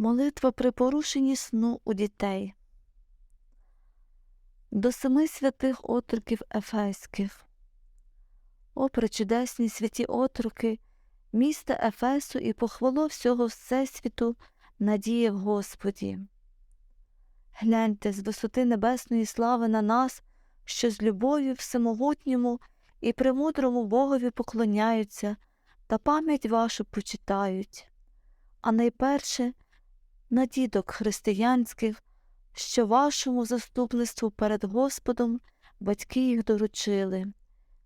Молитва при порушенні сну у дітей. До семи святих отроків Ефеських. О, пречудесні святі отроки, міста Ефесу і похвало всього Всесвіту, надія в Господі. Гляньте з висоти небесної слави на нас, що з любов'ю всемогутньому і премудрому Богові поклоняються та пам'ять вашу почитають. А найперше на діток християнських, що вашому заступництву перед Господом батьки їх доручили.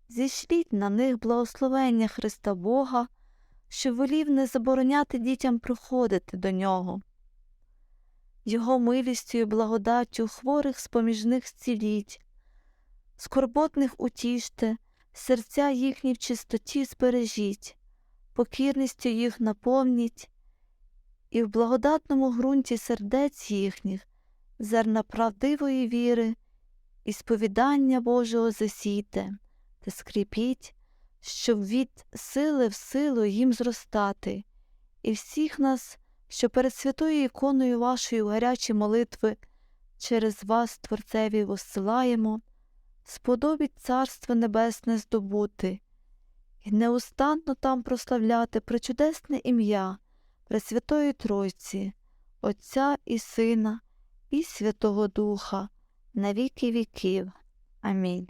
Зішліть на них благословення Христа Бога, що волів не забороняти дітям приходити до нього. Його милістю і благодаттю хворих з-поміж зціліть, скорботних утіште, серця їхні в чистоті збережіть, покірністю їх наповніть, і в благодатному ґрунті сердець їхніх зерна правдивої віри і сповідання Божого засійте та скріпіть, щоб від сили в силу їм зростати, і всіх нас, що перед святою іконою вашої гарячі молитви через вас, Творцеві, воссилаємо, сподобіть Царство Небесне здобути, і неустанно там прославляти пречудесне ім'я Пресвятої Тройці, Отця і Сина, і Святого Духа, на віки віків. Амінь.